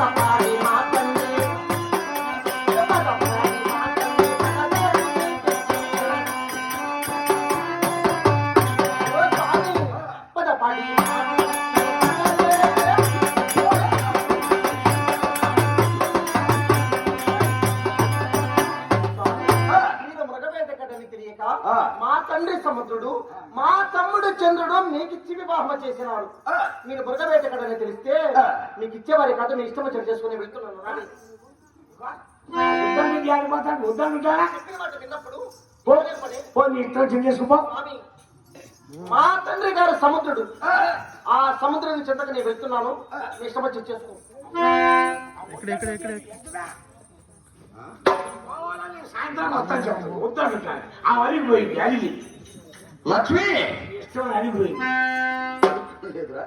পারে মা తండ్రి సముద్రుడు మా తమ్ముడు చంద్రుడు మీకు ఇచ్చి వివాహం చేసినాడు ఆ, మీరు బురగవేట కడని తెలిస్తే. మీకు ఇచ్చేవారి కథ మీ ఇష్టం వచ్చి చేసుకుని వెళ్తున్నాను. రాని. మా తండ్రి గారు సముద్రుడు. ఆ, ఆ సముద్రం చెంతకు నేను వెళ్తున్నాను. ఇష్టం వచ్చి చేసుకో. సాయంత్రం వస్తాను చెప్తాను వద్దంటాను ఆ అలిగి పోయింది అలిగి లక్ష్మి! ఇష్టం అలిగి పోయింది. లేదురా.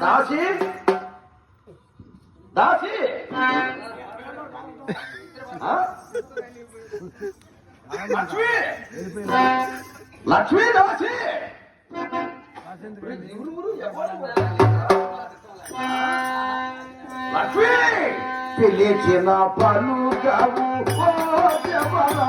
దాసి! దాసి? లక్ష్మి! లక్ష్మి దాసి! లక్ష్మి! పిలిచిన పలుకవు ఓ జవరాలా.